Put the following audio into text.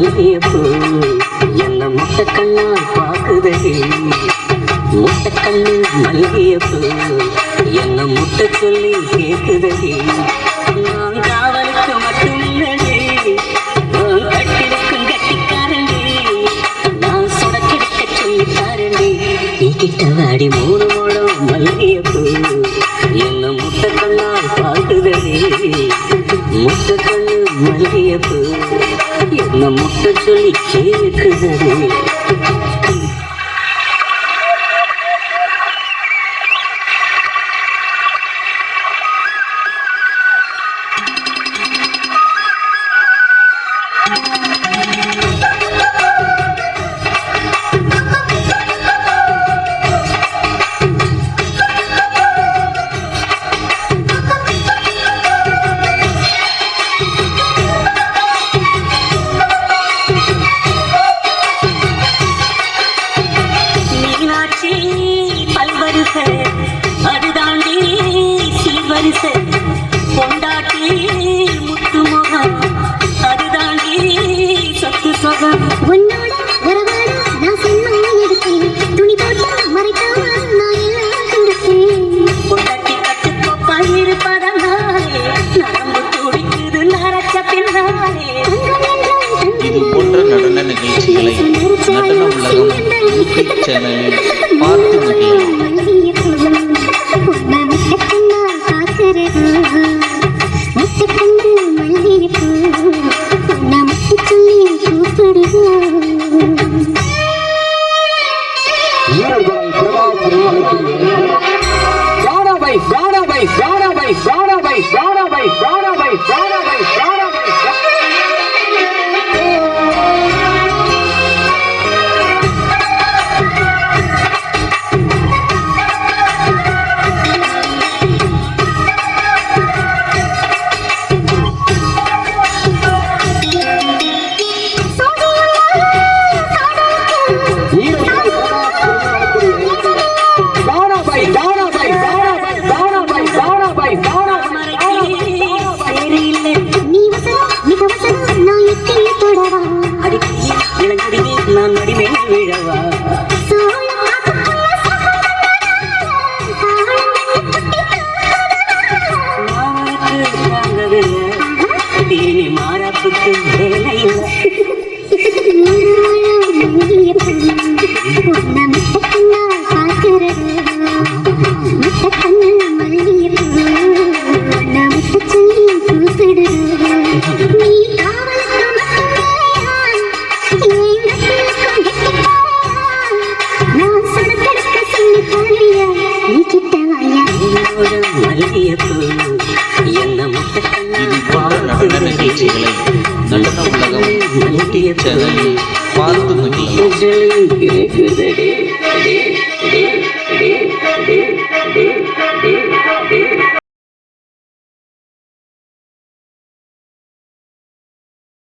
மல்லிகைப்பூ என்ன முட்டை கண்ணால் பாக்குதடி முட்டை என்ன முட்டை சொல்லி கேக்குதடி நான் காவலுக்கு மட்டும் இல்லடி நான் கட்டிருக்கும் கட்டிக்காரண்டி நான் சுடக்கெடுக்க சொல்லித்தாரண்டி நீ கிட்ட வாடி நம்முட்ட சொல்லி கேட்குதே பல்வரிசை அதுதாண்டி சீர்வரிசை பொண்டாட்டி முத்துமுகம் அதுதாண்டி சொத்து சொகம். உன்னோட உறவாட நான் சினிமா எடுத்தேன் துணி போட்டு மறைக்காம நான் எல்லாம் கொடுத்தேன் பொண்டாட்டி கட்டுக்கோப்பாய் இருப்பதனாலே நரம்பு துடிக்குது நரச்ச பின்னாலே. இது போன்ற நடன நிகழ்ச்சிகளை நடன உலகம் யூடியூப் சேனலில் We're going to மோதிரம் மல்கிய என்ன நடன நிகழ்ச்சிகளை நடன உலகம் மல்கிய பார்த்து மகிழ்ச்சி